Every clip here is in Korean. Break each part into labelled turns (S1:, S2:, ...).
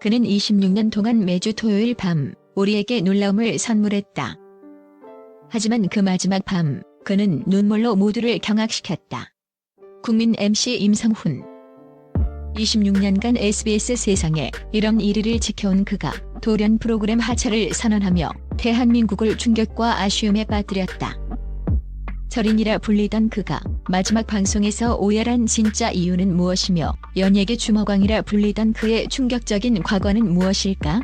S1: 그는 26년 동안 매주 토요일 밤 우리에게 놀라움을 선물했다. 하지만 그 마지막 밤 그는 눈물로 모두를 경악시켰다. 국민 MC 임성훈 26년간 SBS 세상에 이런 1위를 지켜온 그가 돌연 프로그램 하차를 선언하며 대한민국을 충격과 아쉬움에 빠뜨렸다. 절인이라 불리던 그가 마지막 방송에서 오열한 진짜 이유는 무엇이며 연예계 주먹왕이라 불리던 그의 충격적인 과거는 무엇일까?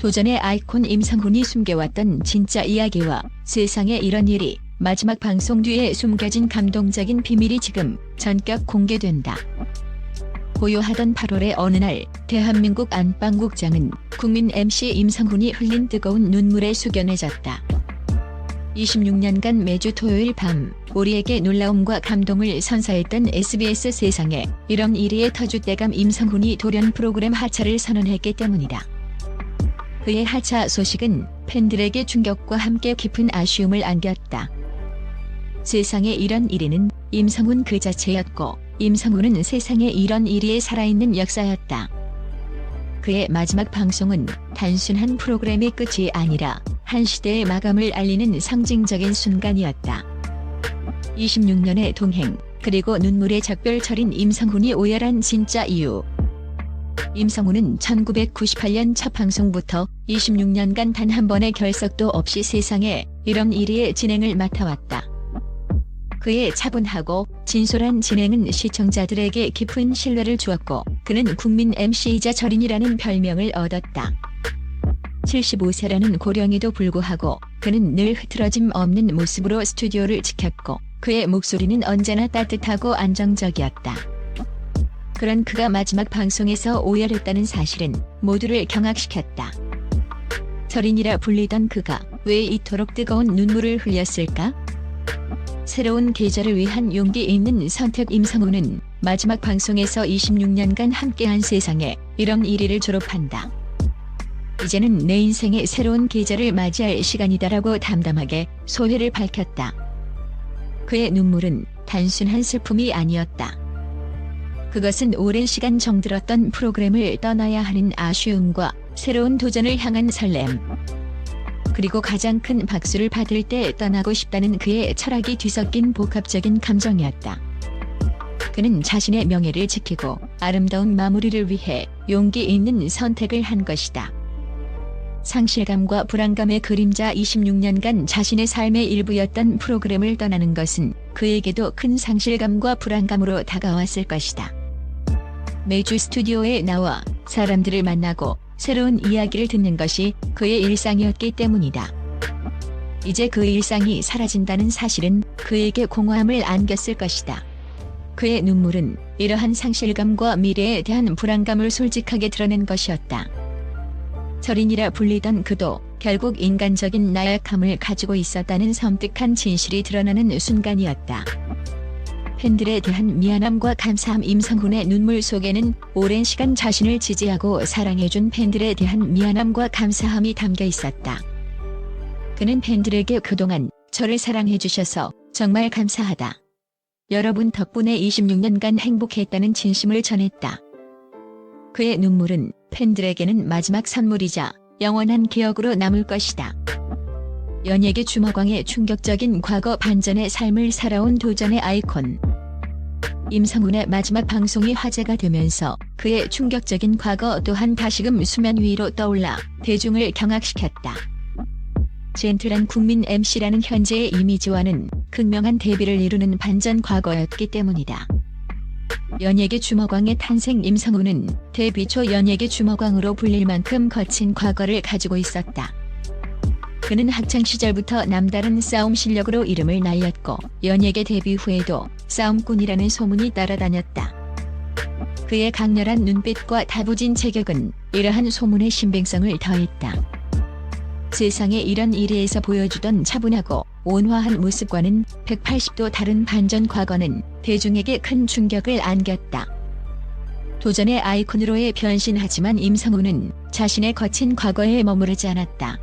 S1: 도전의 아이콘 임상훈이 숨겨왔던 진짜 이야기와 세상에 이런 일이 마지막 방송 뒤에 숨겨진 감동적인 비밀이 지금 전격 공개된다. 고요하던 8월의 어느 날 대한민국 안방국장은 국민 MC 임성훈이 흘린 뜨거운 눈물에 숙연해졌다. 26년간 매주 토요일 밤 우리에게 놀라움과 감동을 선사했던 SBS 세상에 이런 1위의 터줏대감 임성훈이 돌연 프로그램 하차를 선언했기 때문이다. 그의 하차 소식은 팬들에게 충격과 함께 깊은 아쉬움을 안겼다. 세상에 이런 1위는 임성훈 그 자체였고 임성훈은 세상에 이런 1위의 살아있는 역사였다. 그의 마지막 방송은 단순한 프로그램의 끝이 아니라 한 시대의 마감을 알리는 상징적인 순간이었다. 26년의 동행, 그리고 눈물의 작별철인 임성훈이 오열한 진짜 이유. 임성훈은 1998년 첫 방송부터 26년간 단 한 번의 결석도 없이 세상에 이런 1위의 진행을 맡아왔다. 그의 차분하고 진솔한 진행은 시청자들에게 깊은 신뢰를 주었고 그는 국민 MC이자 절인이라는 별명을 얻었다. 75세라는 고령에도 불구하고 그는 늘 흐트러짐 없는 모습으로 스튜디오를 지켰고 그의 목소리는 언제나 따뜻하고 안정적이었다. 그런 그가 마지막 방송에서 오열했다는 사실은 모두를 경악시켰다. 절인이라 불리던 그가 왜 이토록 뜨거운 눈물을 흘렸을까? 새로운 계절을 위한 용기 있는 선택 임성우는 마지막 방송에서 26년간 함께한 세상에 이런 1위를 졸업한다. 이제는 내 인생의 새로운 계절을 맞이할 시간이다라고 담담하게 소회를 밝혔다. 그의 눈물은 단순한 슬픔이 아니었다. 그것은 오랜 시간 정들었던 프로그램을 떠나야 하는 아쉬움과 새로운 도전을 향한 설렘. 그리고 가장 큰 박수를 받을 때 떠나고 싶다는 그의 철학이 뒤섞인 복합적인 감정이었다. 그는 자신의 명예를 지키고 아름다운 마무리를 위해 용기 있는 선택을 한 것이다. 상실감과 불안감의 그림자 26년간 자신의 삶의 일부였던 프로그램을 떠나는 것은 그에게도 큰 상실감과 불안감으로 다가왔을 것이다. 매주 스튜디오에 나와 사람들을 만나고 새로운 이야기를 듣는 것이 그의 일상이었기 때문이다. 이제 그 일상이 사라진다는 사실은 그에게 공허함을 안겼을 것이다. 그의 눈물은 이러한 상실감과 미래에 대한 불안감을 솔직하게 드러낸 것이었다. 절인이라 불리던 그도 결국 인간적인 나약함을 가지고 있었다는 섬뜩한 진실이 드러나는 순간이었다. 팬들에 대한 미안함과 감사함 임성훈의 눈물 속에는 오랜 시간 자신을 지지하고 사랑해준 팬들에 대한 미안함과 감사함이 담겨 있었다. 그는 팬들에게 그동안 저를 사랑해주셔서 정말 감사하다. 여러분 덕분에 26년간 행복했다는 진심을 전했다. 그의 눈물은 팬들에게는 마지막 선물이자 영원한 기억으로 남을 것이다. 연예계 주먹왕의 충격적인 과거 반전의 삶을 살아온 도전의 아이콘. 임성훈의 마지막 방송이 화제가 되면서 그의 충격적인 과거 또한 다시금 수면 위로 떠올라 대중을 경악시켰다. 젠틀한 국민 MC라는 현재의 이미지와는 극명한 대비를 이루는 반전 과거였기 때문이다. 연예계 주먹왕의 탄생 임성훈은 데뷔 초 연예계 주먹왕으로 불릴 만큼 거친 과거를 가지고 있었다. 그는 학창 시절부터 남다른 싸움 실력으로 이름을 날렸고 연예계 데뷔 후에도 싸움꾼이라는 소문이 따라다녔다. 그의 강렬한 눈빛과 다부진 체격은 이러한 소문의 신빙성을 더했다. 세상에 이런 일에서 보여주던 차분하고 온화한 모습과는 180도 다른 반전 과거는 대중에게 큰 충격을 안겼다. 도전의 아이콘으로의 변신하지만 임성우는 자신의 거친 과거에 머무르지 않았다.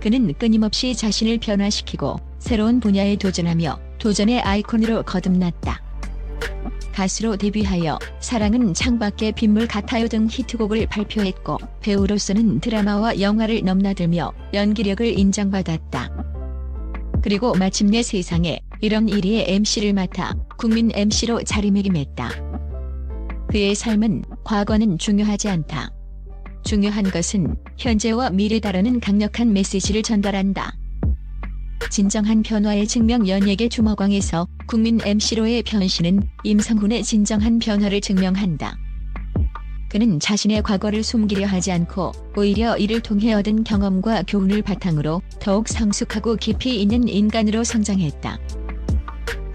S1: 그는 끊임없이 자신을 변화시키고 새로운 분야에 도전하며 도전의 아이콘으로 거듭났다. 가수로 데뷔하여 사랑은 창밖의 빗물 같아요 등 히트곡을 발표했고 배우로서는 드라마와 영화를 넘나들며 연기력을 인정받았다. 그리고 마침내 세상에 이런 1위의 MC를 맡아 국민 MC로 자리매김했다. 그의 삶은 과거는 중요하지 않다. 중요한 것은 현재와 미래 다루는 강력한 메시지를 전달한다. 진정한 변화의 증명 연예계 주먹왕에서 국민 MC로의 변신은 임성훈의 진정한 변화를 증명한다. 그는 자신의 과거를 숨기려 하지 않고 오히려 이를 통해 얻은 경험과 교훈을 바탕으로 더욱 성숙하고 깊이 있는 인간으로 성장했다.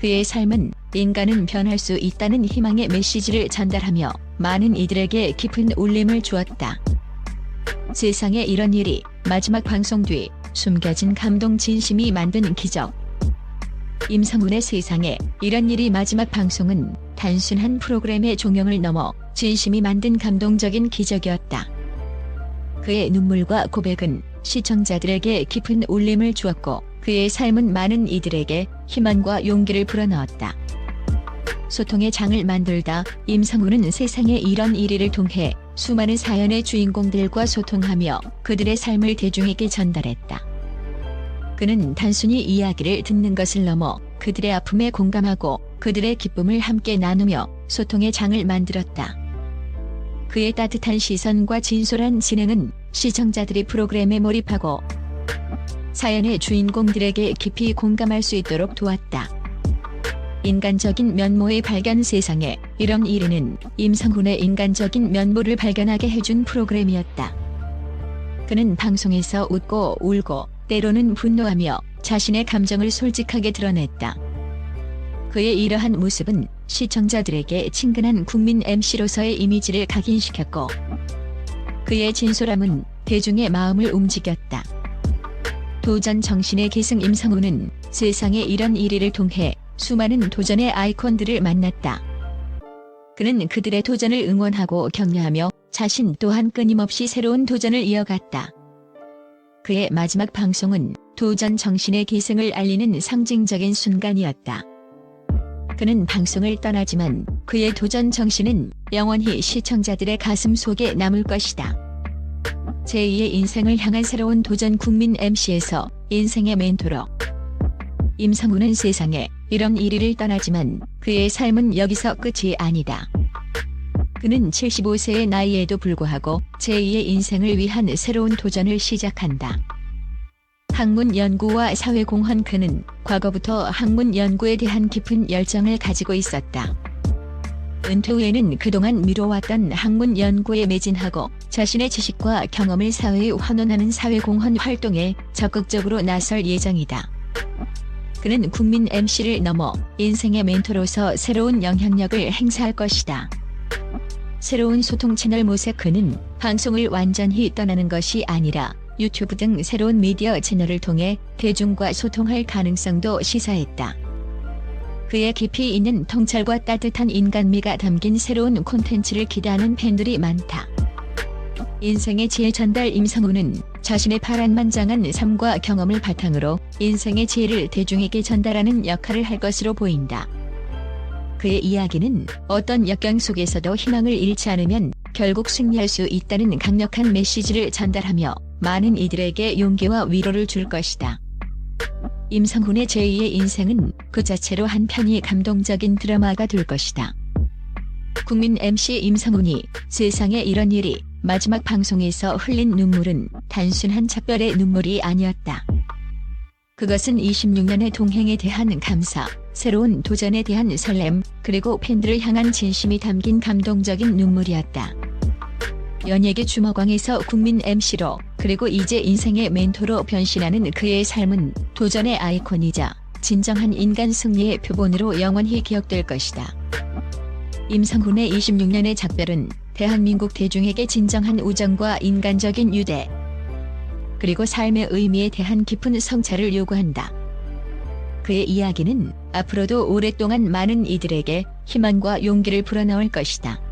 S1: 그의 삶은 인간은 변할 수 있다는 희망의 메시지를 전달하며 많은 이들에게 깊은 울림을 주었다. 세상에 이런 일이 마지막 방송 뒤 숨겨진 감동 진심이 만든 기적. 임성훈의 세상에 이런 일이 마지막 방송은 단순한 프로그램의 종영을 넘어 진심이 만든 감동적인 기적이었다. 그의 눈물과 고백은 시청자들에게 깊은 울림을 주었고 그의 삶은 많은 이들에게 희망과 용기를 불어넣었다. 소통의 장을 만들다 임성훈은 세상에 이런 일위를 통해 수많은 사연의 주인공들과 소통하며 그들의 삶을 대중에게 전달했다. 그는 단순히 이야기를 듣는 것을 넘어 그들의 아픔에 공감하고 그들의 기쁨을 함께 나누며 소통의 장을 만들었다. 그의 따뜻한 시선과 진솔한 진행은 시청자들이 프로그램에 몰입하고 사연의 주인공들에게 깊이 공감할 수 있도록 도왔다. 인간적인 면모의 발견 세상에 이런 1위는 임성훈의 인간적인 면모를 발견하게 해준 프로그램이었다. 그는 방송에서 웃고 울고 때로는 분노하며 자신의 감정을 솔직하게 드러냈다. 그의 이러한 모습은 시청자들에게 친근한 국민 MC로서의 이미지를 각인시켰고 그의 진솔함은 대중의 마음을 움직였다. 도전 정신의 계승 임성훈은 세상에 이런 1위를 통해 수많은 도전의 아이콘들을 만났다. 그는 그들의 도전을 응원하고 격려하며 자신 또한 끊임없이 새로운 도전을 이어갔다. 그의 마지막 방송은 도전 정신의 계승을 알리는 상징적인 순간이었다. 그는 방송을 떠나지만 그의 도전 정신은 영원히 시청자들의 가슴 속에 남을 것이다. 제2의 인생을 향한 새로운 도전 국민 MC에서 인생의 멘토로 임성훈은 세상에 이런 1위를 떠나지만 그의 삶은 여기서 끝이 아니다. 그는 75세의 나이에도 불구하고 제2의 인생을 위한 새로운 도전을 시작한다. 학문 연구와 사회공헌 그는 과거부터 학문 연구에 대한 깊은 열정을 가지고 있었다. 은퇴 후에는 그동안 미뤄왔던 학문 연구에 매진하고 자신의 지식과 경험을 사회에 환원하는 사회공헌 활동에 적극적으로 나설 예정이다. 그는 국민 MC를 넘어 인생의 멘토로서 새로운 영향력을 행사할 것이다. 새로운 소통 채널 모색 그는 방송을 완전히 떠나는 것이 아니라 유튜브 등 새로운 미디어 채널을 통해 대중과 소통할 가능성도 시사했다. 그의 깊이 있는 통찰과 따뜻한 인간미가 담긴 새로운 콘텐츠를 기대하는 팬들이 많다. 인생의 지혜 전달 임성우는 자신의 파란만장한 삶과 경험을 바탕으로 인생의 지혜를 대중에게 전달하는 역할을 할 것으로 보인다. 그의 이야기는 어떤 역경 속에서도 희망을 잃지 않으면 결국 승리할 수 있다는 강력한 메시지를 전달하며 많은 이들에게 용기와 위로를 줄 것이다. 임성훈의 제2의 인생은 그 자체로 한편이 감동적인 드라마가 될 것이다. 국민 MC 임성훈이 세상에 이런 일이 마지막 방송에서 흘린 눈물은 단순한 작별의 눈물이 아니었다. 그것은 26년의 동행에 대한 감사, 새로운 도전에 대한 설렘, 그리고 팬들을 향한 진심이 담긴 감동적인 눈물이었다. 연예계 주먹왕에서 국민 MC로 그리고 이제 인생의 멘토로 변신하는 그의 삶은 도전의 아이콘이자 진정한 인간 승리의 표본으로 영원히 기억될 것이다. 임성훈의 26년의 작별은 대한민국 대중에게 진정한 우정과 인간적인 유대, 그리고 삶의 의미에 대한 깊은 성찰을 요구한다. 그의 이야기는 앞으로도 오랫동안 많은 이들에게 희망과 용기를 불어넣을 것이다.